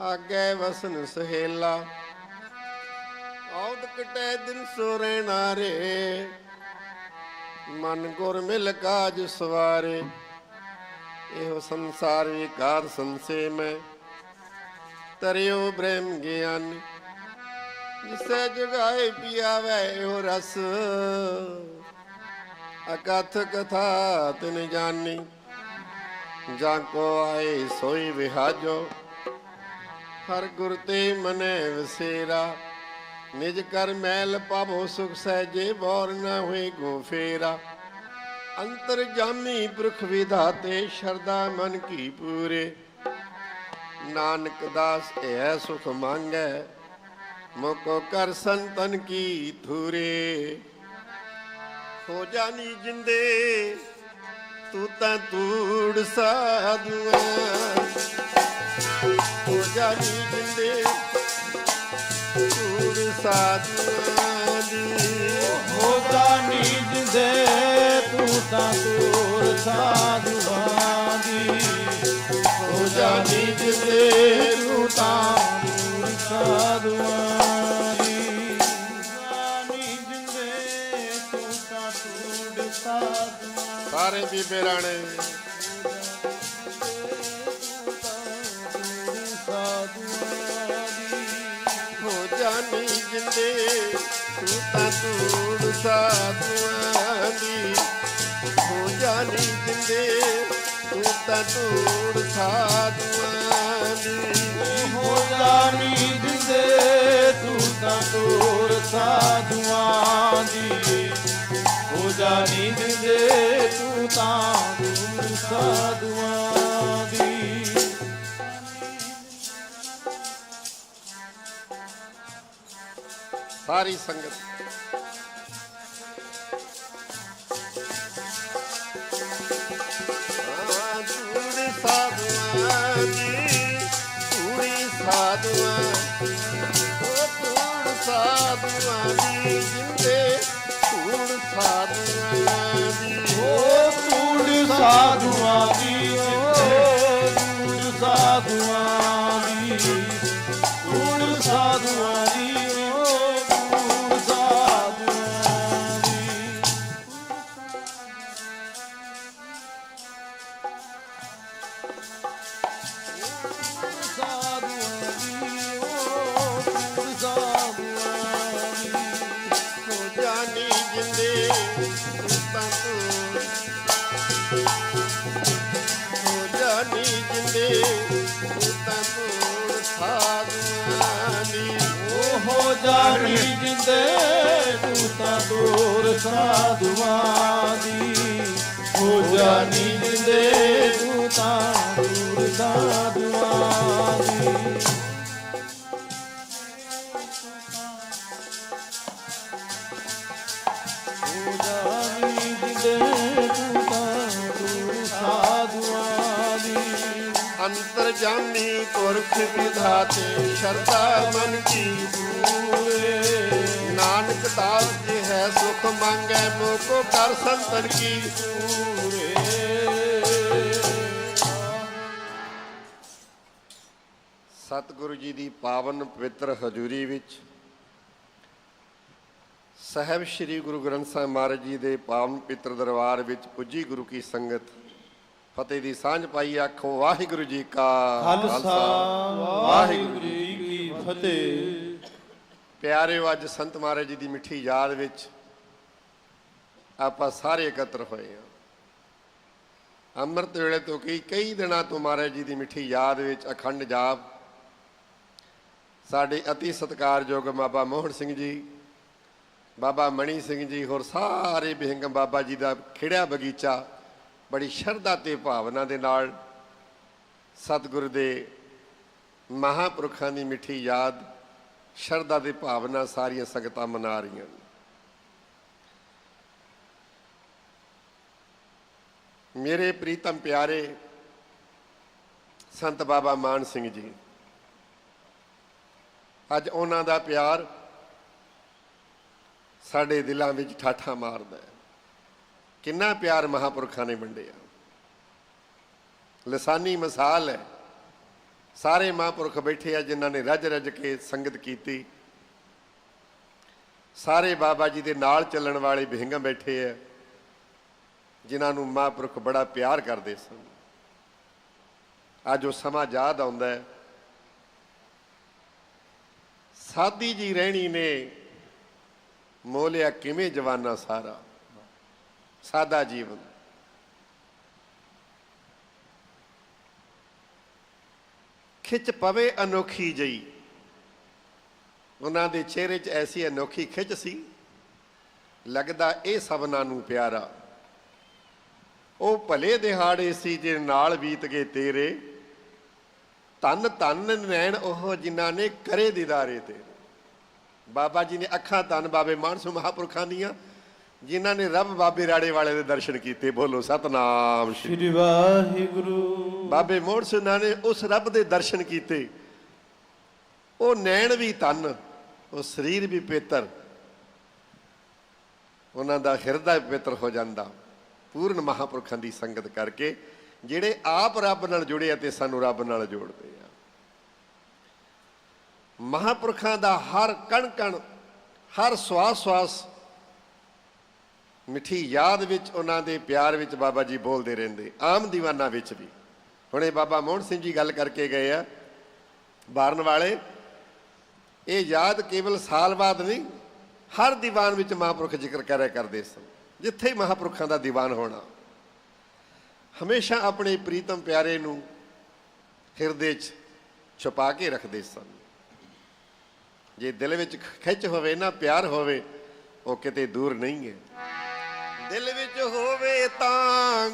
ਆਗੇ ਵਸਨ ਸਹੇਲਾ। ਔਦ ਕਟੇ ਦਿਨ ਸੋਰੇ ਨਾਰੇ। ਮਨ ਗੁਰ ਮਿਲ ਕਾਜ ਸਵਾਰੇ। ਇਹੋ ਸੰਸਾਰ ਵਿਕਾਰ ਸੰਸੇ ਮੈਂ ਤਰਿਓ ਬ੍ਰਹਮ ਗਿਆਨ। ਜਿਸੇ ਜਗਾਏ ਪਿਆਵੇ ਇਹੋ ਰਸ। ਅਕਥ ਕਥਾ ਤਿਨ ਜਾਣੀ ਜਾਂ ਕੋ ਆਏ ਸੋਈ ਵਿਹਾਜੋ। ਹਰ ਗੁਰ ਤੇ ਮਨੇ ਵਸੇਰਾ, ਨਿਜ ਕਰ ਮੈਲ ਪਾਵੋ ਸੁਖ ਸਹਿਜੇ ਬੌਰ ਨਾ ਹੋਏ ਗੋ ਫੇਰਾ। ਅੰਤਰ ਜਾਮੀ ਬ੍ਰਖ ਵਿਧਾਤੇ ਸ਼ਰਦਾ ਮਨ ਕੀ ਪੂਰੇ। ਨਾਨਕ ਦਾਸ ਇਹ ਸੁਖ ਮੰਗੈ, ਮੋਕੋ ਕਰ ਸੰਤਨ ਕੀ ਥੂਰੇ ਹੋ ਜਾਨੀ ਜਿੰਦੇ, ਤੂੰ ਤਾਂ ਤੂੜ ਸਾਧੂਆਂ ਜਾਨੀ ਜਿੰਦੇ ਤੂੜ ਸਾਧੂਆਂ ਦੀ। ਹੋ ਜਾਨੀ ਜਿੰਦੇ ਤੂੰ ਤਾਂ ਤੂਰ ਸਾਧੂਆਂ ਦੀ। ਹੋ ਜਾਨੀ ਜਿੰਦੇ ਤੂੰ ਤਾਂ ਤੂਰ ਸਾਧੂਆਂ ਦੀ। ਜਾਨੀ ਜਿੰਦੇ ਤੂੰ ਤਾਂ ਤੂਰ ਸਾਧੂਆਂ ਸਾਰੇ ਬੀਬੇ ਰਾਣੇ ਹੋ ਜਿੰਦੇ ਤੂੰ ਤਾਂ ਤੂੜ ਸਾਧੂਆਂ ਦੀ ਹੋ ਜਾਣੀ ਜਿੰਦੇ ਤੂੰ ਤਾਂ ਤੂੜ ਸਾਧੂਆਂ ਦੀ ਹੋ ਜਾਣੀ ਜਿੰਦੇ ਤੂੰ ਤਾਂ ਤੂਰ ਸਾਧੂਆਂ ਦੀ ਹੋ ਜਾਨੀ ਜਿੰਦੇ ਤੂੰ ਤਾਂ ਤੂਰ ਸਾਧੂਆਂ ਦੀ ਸਾਰੀ ਸੰਗਤ। ਸਾਧੂਆਂ ਦੀ ਤੂੜੀ ਸਾਧੂਆਂ ਉਹ ਤੂੜ ਸਾਧੂਆਂ ਦੀ ਜਿੰਦੇ ਤੂੜ ਸਾਧੂਆਂ ਦੀ। ਓ ਤੂੜ ਸਾਧੂਆਂ ਜਾਨੀ ਜਿੰਦੇ ਤੂੰ ਸਾਧੂਆਂ ਦੀ ਓ ਹੋ ਜਾਣੀ ਜਿੰਦੇ ਤੂੰ ਤਾਂ ਦੂਰ ਸਾਧੂਆਂ ਦੀ ਹੋ ਜਾਣੀ ਜਿੰਦੇ ਤੂੰ ਤਾਂ ਦੂਰ ਸਾਧੂ ਅੰਤਰ ਪੁਰਖ ਵਿਧਾਤੇ ਸ਼ਰਦਾ ਮਨ ਕੀ ਪੂਰੇ ਨਾਨਕ ਦਾਸ ਜੀ ਹੈ ਸੁਖ ਮੰਗੈ, ਮੋਕੋ ਕਰ ਸੰਤਨ ਕੀ ਪੂਰੇ। ਸਤਿਗੁਰੂ ਜੀ ਦੀ ਪਾਵਨ ਪਵਿੱਤਰ ਹਜ਼ੂਰੀ ਵਿੱਚ ਸਹਿਬ ਸ੍ਰੀ ਗੁਰੂ ਗ੍ਰੰਥ ਸਾਹਿਬ ਮਹਾਰਾਜ ਜੀ ਦੇ ਪਾਵਨ ਪਵਿੱਤਰ ਦਰਬਾਰ ਵਿੱਚ ਪੁੱਜੀ ਗੁਰੂ ਕੀ ਸੰਗਤ ਫਤਿਹ ਦੀ ਸਾਂਝ ਪਾਈ ਆਖੋ ਵਾਹਿਗੁਰੂ ਜੀ ਕਾ ਖਾਲਸਾ। ਵਾਹਿਗੁਰੂ ਜੀ ਕੀ ਫਤਿਹ। ਪਿਆਰਿਓ ਅੱਜ ਸੰਤ ਮਹਾਰਾਜ ਜੀ ਦੀ ਮਿੱਠੀ ਯਾਦ ਵਿੱਚ ਆਪਾਂ ਸਾਰੇ ਇਕੱਤਰ ਹੋਏ ਹਾਂ। ਅੰਮ੍ਰਿਤ ਵੇਲੇ ਤੋਂ ਕਈ ਕਈ ਦਿਨਾਂ ਤੋਂ ਮਹਾਰਾਜ ਜੀ ਦੀ ਮਿੱਠੀ ਯਾਦ ਵਿੱਚ ਅਖੰਡ ਜਾਪ ਸਾਡੇ ਅਤੀ ਸਤਿਕਾਰਯੋਗ ਬਾਬਾ ਮੋਹਨ ਸਿੰਘ ਜੀ ਬਾਬਾ ਮਣੀ ਸਿੰਘ ਜੀ ਹੋਰ ਸਾਰੇ ਬਿਹੰਗਮ ਬਾਬਾ ਜੀ ਦਾ ਖਿੜਿਆ ਬਗੀਚਾ ਬੜੀ ਸ਼ਰਧਾ ਤੇ ਭਾਵਨਾ ਦੇ ਨਾਲ ਸਤਿਗੁਰ ਦੇ ਮਹਾਪੁਰਖਾਂ ਦੀ ਮਿੱਠੀ ਯਾਦ, ਸ਼ਰਧਾ ਦੇ ਭਾਵਨਾ ਸਾਰੀਆਂ ਸੰਗਤਾਂ ਮਨਾ ਰਹੀਆਂ ਨੇ। ਮੇਰੇ ਪ੍ਰੀਤਮ ਪਿਆਰੇ ਸੰਤ ਬਾਬਾ ਮਾਨ ਸਿੰਘ ਜੀ, ਅੱਜ ਉਹਨਾਂ ਦਾ ਪਿਆਰ ਸਾਡੇ ਦਿਲਾਂ ਵਿੱਚ ਠਾਠਾ ਮਾਰਦਾ ਹੈ। ਕਿੰਨਾ ਪਿਆਰ ਮਹਾਪੁਰਖਾਂ ਨੇ ਵੰਡਿਆ ਲਸਾਨੀ ਮਿਸਾਲ ਹੈ। ਸਾਰੇ ਮਹਾਂਪੁਰਖ ਬੈਠੇ ਆ ਜਿਨ੍ਹਾਂ ਨੇ ਰੱਜ ਰੱਜ ਕੇ ਸੰਗਤ ਕੀਤੀ। ਸਾਰੇ ਬਾਬਾ ਜੀ ਦੇ ਨਾਲ ਚੱਲਣ ਵਾਲੇ ਬਿਹੰਗ ਬੈਠੇ ਆ, ਜਿਨ੍ਹਾਂ ਨੂੰ ਮਹਾਂਪੁਰਖ ਬੜਾ ਪਿਆਰ ਕਰਦੇ ਸਨ। ਅੱਜ ਉਹ ਸਮਾਂ ਯਾਦ ਆਉਂਦਾ ਹੈ। ਸਾਦੀ ਜੀ ਰਹਿਣੀ ਨੇ ਮੋਲਿਆ ਕਿਵੇਂ ਜਵਾਨਾ ਸਾਰਾ। ਸਾਦਾ ਜੀਵਨ। ਖਿੱਚ ਪਵੇ ਅਨੋਖੀ ਜਈ। ਉਹਨਾਂ ਦੇ ਚਿਹਰੇ 'ਚ ਐਸੀ ਅਨੋਖੀ ਖਿੱਚ ਸੀ। ਲੱਗਦਾ ਇਹ ਸਭਨਾਂ ਨੂੰ ਪਿਆਰਾ। ਉਹ ਭਲੇ ਦਿਹਾੜੇ ਸੀ ਜੇ ਨਾਲ ਬੀਤ ਗਏ ਤੇਰੇ। ਧੰਨ ਤਨ ਨੈਣ ਉਹ ਜਿਨ੍ਹਾਂ ਨੇ ਕਰੇ ਦੀਦਾਰੇ ਤੇਰੇ। ਬਾਬਾ ਜੀ ਨੇ ਅੱਖਾਂ ਤਨ ਬਾਬੇ ਮਾਨਸੂ ਮਹਾਪੁਰਖਾਂ ਦੀਆਂ ਜਿਨ੍ਹਾਂ ਨੇ ਰੱਬ ਬਾਬੇ ਰਾੜੇ ਵਾਲੇ ਦੇ ਦਰਸ਼ਨ ਕੀਤੇ ਬੋਲੋ ਸਤਨਾਮ ਸ਼੍ਰੀ ਵਾਹਿਗੁਰੂ। ਬਾਬੇ ਮੋਹਨ ਸਿੰਘ ਨੇ ਉਸ ਰੱਬ ਦੇ ਦਰਸ਼ਨ ਕੀਤੇ। ਉਹ ਨੈਣ ਵੀ ਤਨ ਉਹ ਸਰੀਰ ਵੀ ਪੇਤਰ। ਉਹਨਾਂ ਦਾ ਹਿਰਦਾ ਵੀ ਪੇਤਰ ਹੋ ਜਾਂਦਾ। ਪੂਰਨ ਮਹਾਪੁਰਖਾਂ ਦੀ ਸੰਗਤ ਕਰਕੇ ਜਿਹੜੇ ਆਪ ਰੱਬ ਨਾਲ ਜੁੜੇ ਆ ਤੇ ਸਾਨੂੰ ਰੱਬ ਨਾਲ ਜੋੜਦੇ ਆ। ਮਹਾਪੁਰਖਾਂ ਦਾ ਹਰ ਕਣ ਕਣ ਹਰ ਸਵਾਸ ਸਵਾਸ ਮਿੱਠੀ ਯਾਦ ਵਿੱਚ ਉਹਨਾਂ ਦੇ ਪਿਆਰ ਵਿੱਚ ਬਾਬਾ ਜੀ ਬੋਲਦੇ ਰਹਿੰਦੇ, ਆਮ ਦੀਵਾਨਾ ਵਿੱਚ ਵੀ। ਹੁਣੇ ਬਾਬਾ ਮੋਹਨ ਸਿੰਘ ਜੀ ਗੱਲ ਕਰਕੇ ਗਏ ਆ, ਬਾਰਨ ਵਾਲੇ। ਇਹ ਯਾਦ ਕੇਵਲ ਸਾਲ ਬਾਅਦ ਨਹੀਂ, ਹਰ ਦੀਵਾਨ ਵਿੱਚ ਮਹਾਂਪੁਰਖ ਜ਼ਿਕਰ ਕਰਿਆ ਕਰਦੇ ਸਨ, ਜਿੱਥੇ ਹੀ ਮਹਾਂਪੁਰਖਾਂ ਦਾ ਦੀਵਾਨ ਹੋਣਾ। ਹਮੇਸ਼ਾ ਆਪਣੇ ਪ੍ਰੀਤਮ ਪਿਆਰੇ ਨੂੰ ਹਿਰਦੇ 'ਚ ਛੁਪਾ ਕੇ ਰੱਖਦੇ ਸਨ। ਜੇ ਦਿਲ ਵਿੱਚ ਖਿੱਚ ਹੋਵੇ ਨਾ, ਪਿਆਰ ਹੋਵੇ, ਉਹ ਕਿਤੇ ਦੂਰ ਨਹੀਂ ਹੈ। ਦਿਲ ਵਿੱਚ ਹੋਵੇ ਤਾਂ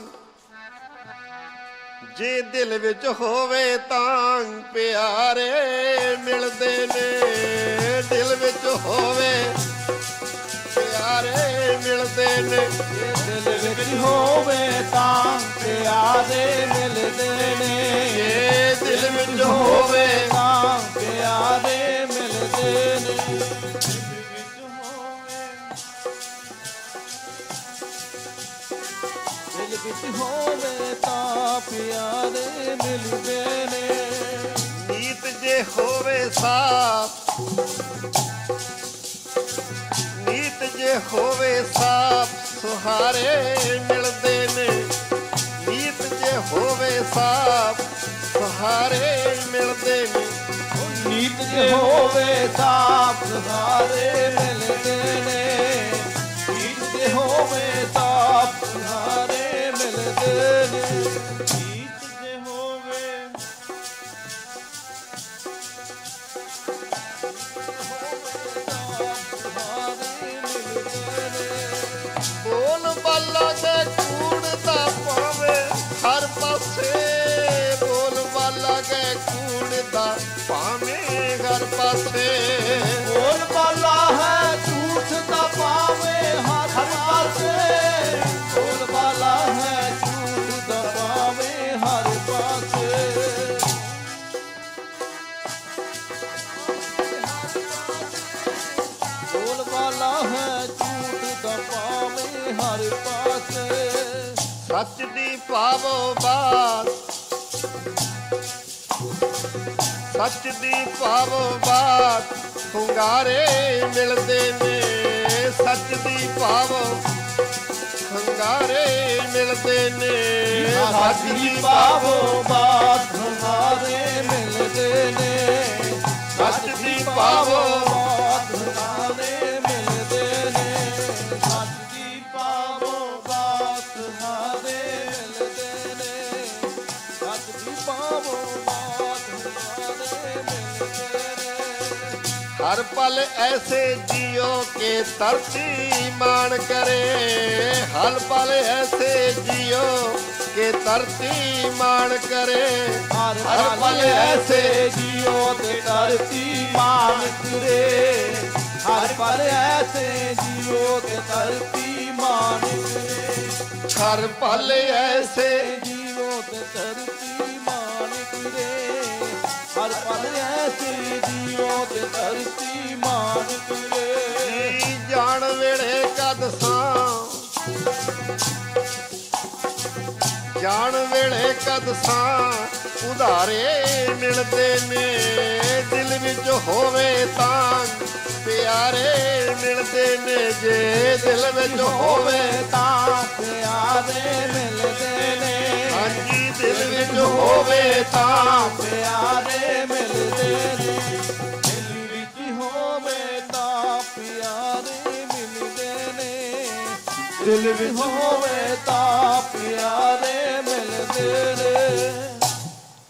ਜੇ ਦਿਲ ਵਿੱਚ ਹੋਵੇ ਤਾਂ ਪਿਆਰੇ ਮਿਲਦੇ ਨੇ। ਦਿਲ ਵਿੱਚ ਹੋਵੇ ਪਿਆਰੇ ਮਿਲਦੇ ਨੇ। ਦਿਲ ਵਿੱਚ ਹੋਵੇ ਤਾਂ ਪਿਆਰੇ ਮਿਲਦੇ ਨੇ। ਜੇ ਦਿਲ ਵਿੱਚ ਹੋਵੇ ਤਾਂ ਪਿਆਰੇ ਮਿਲਦੇ ਨੇ। ਵਿੱਚ ਹੋਵੇ ਤਾਂ ਪਿਆਰੇ ਮਿਲਦੇ ਨੇ। ਨੀਤ ਜੇ ਹੋਵੇ ਸਾਫ਼ ਨੀਤ ਜੇ ਹੋਵੇ ਸਾਫ਼ ਸੁਹਾਰੇ ਮਿਲਦੇ ਨੇ। ਨੀਤ ਜੇ ਹੋਵੇ ਸਾਫ਼ ਸੁਹਾਰੇ ਮਿਲਦੇ ਨੇ। ਨੀਤ ਜੇ ਹੋਵੇ ਸਾਫ਼ ਸਾਰੇ ਮਿਲਦੇ ਕੂੜ ਦਾ ਪਾਵੇਂ ਹਰ ਪਾਸੇ। ਬੋਲ ਬਾਲਾ ਹੈ ਝੂਠ ਦਾ ਪਾਵੇ ਹਰ ਪਾਸੇ। ਬੋਲ ਬਾਲਾ ਹੈ ਝੂਠ ਦਾ ਪਾਵੇ ਹਰ ਪਾਸੇ। ਬੋਲ ਬਾਲਾ ਹੈ ਝੂਠ ਦਾ ਪਾਵੇ ਹਰ ਪਾਸੇ। ਸੱਚ ਦੀ ਪਾਵੋ ਬਾਤ ਸੱਚ ਦੀ ਪਾਵੋ ਬਾਤ ਹੁੰਗਾਰੇ ਮਿਲਦੇ ਨੇ। ਸੱਚ ਦੀ ਪਾਵੋ ਹੁੰਗਾਰੇ ਮਿਲਦੇ ਨੇ। ਸੱਚ ਦੀ ਪਾਵੋ ਬਾਤ ਹਮਾਰੇ ਮਿਲਦੇ ਨੇ। ਸੱਚ ਦੀ ਪਾਵੋ ਹਰ ਪਲ ਐਸੇ ਜਿਉ ਕੇ ਧਰਤੀ ਮਾਣ ਕਰੇ। ਹਰ ਪਲ ਐਸੇ ਜਿਉ ਕੇ ਧਰਤੀ ਮਾਣ ਕਰੇ। ਹਰ ਪਲ ਐਸੇ ਜਿਉ ਤੇ ਧਰਤੀ ਮਾਨ ਕਰੇ। ਹਰ ਪਲ ਐਸੇ ਜਿਉ ਤੇ ਧਰਤੀ ਮਾਨ ਕਰੇ। ਹਰ ਪਲ ਐਸੇ ਜੀਵੋ ਤੇ ਧਰਤੀ ਤੇ ਧਰਤੀ ਮਾਨ ਕਰੇ ਜੀ ਜਾਣ ਵੇਲੇ ਕਦ ਸਾਂ। ਜਾਣ ਵੇਲੇ ਕਦ ਸਾਂ। ਉਧਾਰੇ ਮਿਲਦੇ ਨੇ ਦਿਲ ਵਿੱਚ ਹੋਵੇ ਤਾਂ ਪਿਆਰੇ ਮਿਲਦੇ ਨੇ ਜੇ ਦਿਲ ਵਿੱਚ ਹੋਵੇ ਤਾਂ ਪਿਆਰੇ ਮਿਲਦੇ ਨੇ। ਹਾਂਜੀ ਦਿਲ ਵਿੱਚ ਹੋਵੇ ਤਾਂ ਪਿਆਰੇ ਮਿਲਦੇ ਨੇ। ਦਿਲ ਵਿੱਚ ਹੋਵੇ ਤਾਂ ਪਿਆਰੇ ਮਿਲਦੇ ਨੇ।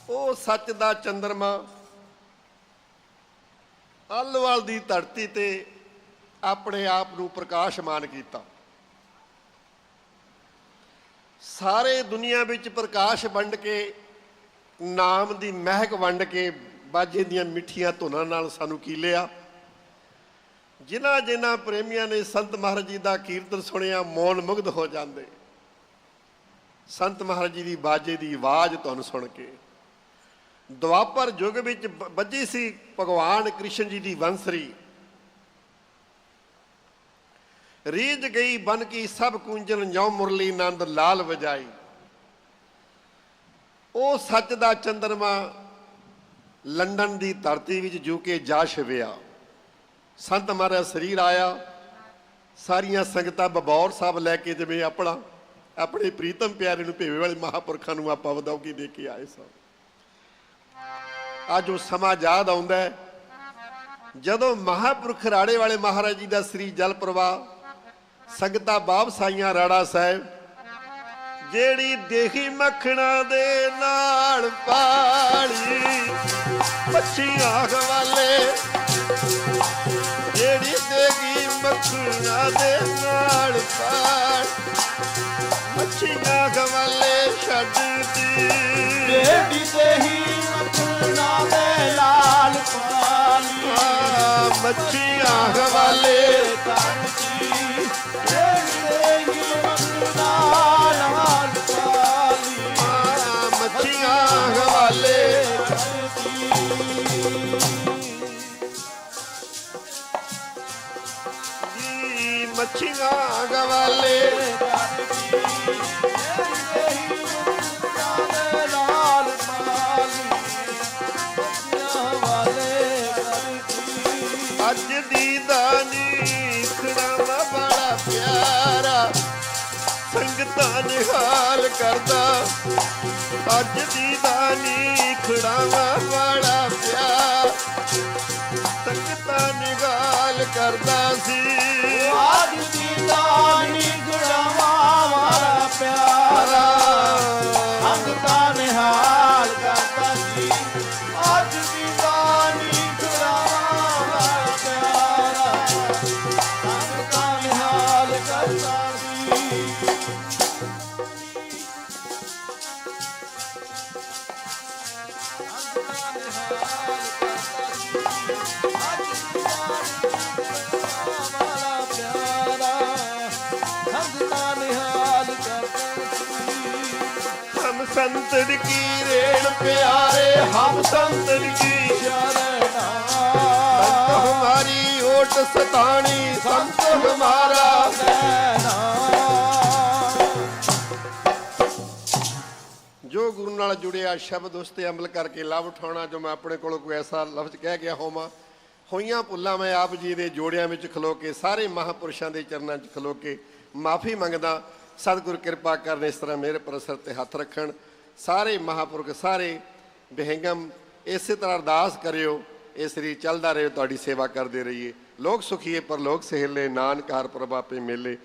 ਉਹ ਸੱਚ ਦਾ ਚੰਦਰਮਾ ਅਲਵਾਲ ਦੀ ਧਰਤੀ ਤੇ ਆਪਣੇ ਆਪ ਨੂੰ ਪ੍ਰਕਾਸ਼ਮਾਨ ਕੀਤਾ। ਸਾਰੇ ਦੁਨੀਆ ਵਿੱਚ ਪ੍ਰਕਾਸ਼ ਵੰਡ ਕੇ, ਨਾਮ ਦੀ ਮਹਿਕ ਵੰਡ ਕੇ, ਬਾਜੇ ਦੀਆਂ ਮਿੱਠੀਆਂ ਧੁਨਾਂ ਨਾਲ ਸਾਨੂੰ ਕੀਲਿਆ ਜਿਨ੍ਹਾਂ ਜਿਨ੍ਹਾਂ ਪ੍ਰੇਮੀਆਂ ਨੇ ਸੰਤ ਮਹਾਰਾਜ ਜੀ ਦਾ ਕੀਰਤਨ ਸੁਣਿਆ, ਮੌਨ ਮੁਗਧ ਹੋ ਜਾਂਦੇ। ਸੰਤ ਮਹਾਰਾਜ ਜੀ ਦੀ ਬਾਜੇ ਦੀ ਆਵਾਜ਼ ਤੁਹਾਨੂੰ ਸੁਣ ਕੇ। ਦੁਆਪਰ ਯੁੱਗ ਵਿੱਚ ਵੱਜੀ ਸੀ ਭਗਵਾਨ ਕ੍ਰਿਸ਼ਨ ਜੀ ਦੀ ਬੰਸਰੀ ਰੀਜ ਗਈ ਬਨ ਕੀ ਸਭ ਕੁੰਜਨ ਨਿਉ ਮੁਰਲੀ ਨੰਦ ਲਾਲ ਵਜਾਈ। ਉਹ ਸੱਚ ਦਾ ਚੰਦਰਮਾ ਲੰਡਨ ਦੀ ਧਰਤੀ ਵਿੱਚ ਜੂ ਕੇ ਜਾ ਛਿਵਿਆ। ਸੰਤ ਮਹਾਰਾਜ ਸਰੀਰ ਆਇਆ, ਸਾਰੀਆਂ ਸੰਗਤਾਂ ਬਬੌਰ ਸਾਹਿਬ ਲੈ ਕੇ ਜਿਵੇਂ ਆਪਣਾ, ਆਪਣੇ ਪ੍ਰੀਤਮ ਪਿਆਰੇ ਨੂੰ ਭੇਵੇ ਵਾਲੇ ਮਹਾਪੁਰਖਾਂ ਨੂੰ ਆਪਾਂ ਵਧਾਉਗੀ ਦੇ ਕੇ ਆਏ ਸਨ ਅੱਜ ਉਹ ਸਮਾਂ ਯਾਦ ਆਉਂਦਾ ਹੈ, ਜਦੋਂ ਮਹਾਪੁਰਖ ਰਾੜੇ ਵਾਲੇ ਮਹਾਰਾਜ ਜੀ ਦਾ ਸ੍ਰੀ ਜਲ ਪ੍ਰਵਾਹ, ਸੰਗਤਾਂ ਬਾਬ ਸਾਈਆਂ ਰਾੜਾ ਸਾਹਿਬ, ਜਿਹੜੀ ਦੇਹੀ ਮੱਖਣਾ ਦੇ ਨਾਲ ਪਾਲੀ ਮੱਛੀਆਂ ਵਾਲੇ ਦੇ ਨਾਲ ਪਾਲ ਮੱਛੀਆਂ ਵਾਲੇ ਛੱਡਦੀ ਜਿਹੜੀ ਦੇਹੀ ਮਖਣਾ ਦੇ ਲਾਲ ਪਾਲੀ ਮੱਛੀਆਂ ਹਵਾਲੇ ਕਰਦੀ ਜਿਹੜੀ ਨਿਹਾਲ ਕਰਦਾ। ਅੱਜ ਦੀ ਦਾਨੀ ਖੜਾਵਾ ਵਾਲਾ ਪਿਆਰ। ਸੰਗਤਾਂ ਨਿਹਾਲ ਕਰਦਾ ਸੀ। ਸੰਤਨ ਕੀ ਰੇਣ ਪਿਆਰੇ, ਹਮ ਸੰਤਨ ਕੀ ਸੰਤ ਹਮਾਰੀ ਓਟ ਸਤਾਣੀ, ਸੰਤ ਹਮਾਰਾ ਜੋ ਗੁਰੂ ਨਾਲ ਜੁੜਿਆ, ਸ਼ਬਦ ਉਸ ਤੇ ਅਮਲ ਕਰਕੇ ਲਾਭ ਉਠਾਉਣਾ, ਜੋ ਮੈਂ ਆਪਣੇ ਕੋਲੋਂ ਕੋਈ ਐਸਾ ਲਫ਼ਜ਼ ਕਹਿ ਗਿਆ ਹੋਵਾਂ, ਹੋਈਆਂ ਭੁੱਲਾਂ ਮੈਂ ਆਪ ਜੀ ਦੇ ਜੋੜਿਆਂ ਵਿੱਚ ਖਲੋ ਕੇ, ਸਾਰੇ ਮਹਾਪੁਰਸ਼ਾਂ ਦੇ ਚਰਨਾਂ 'ਚ ਖਲੋ ਕੇ ਮਾਫੀ ਮੰਗਦਾ। ਸਤਿਗੁਰ ਕਿਰਪਾ ਕਰਨ ਇਸ ਤਰ੍ਹਾਂ ਮੇਰੇ ਪਰ ਸਿਰ ਤੇ ਹੱਥ ਰੱਖਣ। ਸਾਰੇ ਮਹਾਪੁਰਖ ਸਾਰੇ ਬਿਹੰਗਮ ਇਸੇ ਤਰ੍ਹਾਂ ਅਰਦਾਸ ਕਰਿਓ ਇਹ ਸਰੀਰ ਚੱਲਦਾ ਰਹੇ ਤੁਹਾਡੀ ਸੇਵਾ ਕਰਦੇ ਰਹੀਏ। ਲੋਕ ਸੁਖੀਏ ਪਰ ਲੋਕ ਸਹਿਲੇ ਨਾਨਕ ਹਰ ਪ੍ਰਭਾਪੇ ਮੇਲੇ।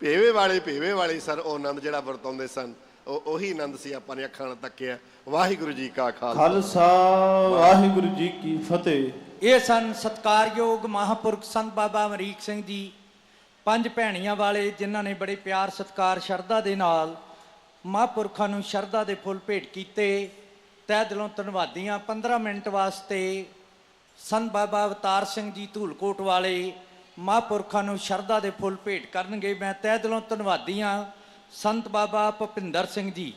ਭੇਵੇ ਵਾਲੇ ਭੇਵੇ ਵਾਲੇ ਸਨ ਉਹ ਆਨੰਦ ਜਿਹੜਾ ਵਰਤਾਉਂਦੇ ਸਨ ਉਹ ਉਹੀ ਆਨੰਦ ਸੀ ਆਪਾਂ ਨੇ ਅੱਖਾਂ ਨਾਲ ਤੱਕਿਆ। ਵਾਹਿਗੁਰੂ ਜੀ ਕਾ ਖਾਲਸਾ। ਖਾਲਸਾ ਵਾਹਿਗੁਰੂ ਜੀ ਕੀ ਫਤਿਹ। ਇਹ ਸਨ ਸਤਕਾਰਯੋਗ ਮਹਾਪੁਰਖ ਸੰਤ ਬਾਬਾ ਅਮਰੀਕ ਸਿੰਘ ਜੀ ਪੰਜ ਭੈਣੀਆਂ ਵਾਲੇ ਜਿਨ੍ਹਾਂ ਨੇ ਬੜੇ ਪਿਆਰ ਸਤਕਾਰ ਸ਼ਰਧਾ ਦੇ ਨਾਲ ਮਹਾਪੁਰਖਾਂ ਨੂੰ ਸ਼ਰਧਾ ਦੇ ਫੁੱਲ ਭੇਟ ਕੀਤੇ। ਤਹਿ ਦਿਲੋਂ ਧੰਨਵਾਦੀਆਂ। 15 ਮਿੰਟ ਵਾਸਤੇ ਸੰਤ ਬਾਬਾ ਅਵਤਾਰ ਸਿੰਘ ਜੀ ਧੂਲਕੋਟ ਵਾਲੇ ਮਹਾਂਪੁਰਖਾਂ ਨੂੰ ਸ਼ਰਧਾ ਦੇ ਫੁੱਲ ਭੇਟ ਕਰਨਗੇ। ਮੈਂ ਤਹਿ ਦਿਲੋਂ ਧੰਨਵਾਦੀਆਂ ਸੰਤ ਬਾਬਾ ਭੁਪਿੰਦਰ ਸਿੰਘ ਜੀ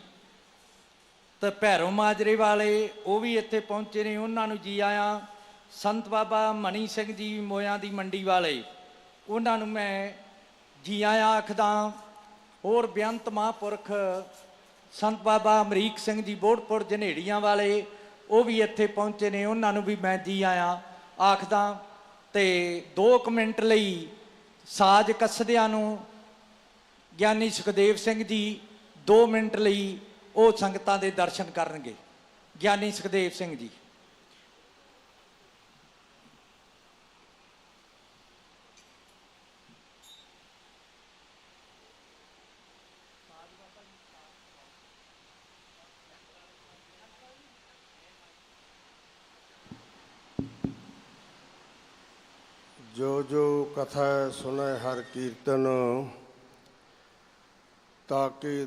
ਤੇ ਭੈਰੋ ਮਾਜਰੇ ਵਾਲੇ, ਉਹ ਵੀ ਇੱਥੇ ਪਹੁੰਚੇ ਨੇ। ਉਹਨਾਂ ਨੂੰ ਜੀ ਆਇਆਂ ਸੰਤ ਬਾਬਾ ਮਣੀ ਸਿੰਘ ਜੀ ਮੋਇਆਂ ਦੀ ਮੰਡੀ ਵਾਲੇ। ਉਹਨਾਂ ਨੂੰ ਮੈਂ ਜੀ ਆਇਆਂ ਆਖਦਾ ਹੋਰ ਬੇਅੰਤ ਮਹਾਂਪੁਰਖ ਸੰਤ ਬਾਬਾ ਅਮਰੀਕ ਸਿੰਘ ਜੀ ਬੋੜਪੁਰ ਜਨੇੜੀਆਂ ਵਾਲੇ, ਉਹ ਵੀ ਇੱਥੇ ਪਹੁੰਚੇ ਨੇ, ਉਹਨਾਂ ਨੂੰ ਵੀ ਮੈਂ ਜੀ ਆਇਆ, ਆਖਦਾ, ਤੇ 2 ਮਿੰਟ ਲਈ ਸਾਜ ਕੱਸਦਿਆਂ ਨੂੰ ਗਿਆਨੀ ਸੁਖਦੇਵ ਸਿੰਘ ਜੀ 2 ਮਿੰਟ ਲਈ ਉਹ ਸੰਗਤਾਂ ਦੇ ਦਰਸ਼ਨ ਕਰਨਗੇ, ਗਿਆਨੀ ਸੁਖਦੇਵ ਸਿੰਘ ਜੀ। ਜੋ ਕਥਾ ਸੁਨੈ ਹਰ ਕੀਰਤਨ ਤਾਕੇ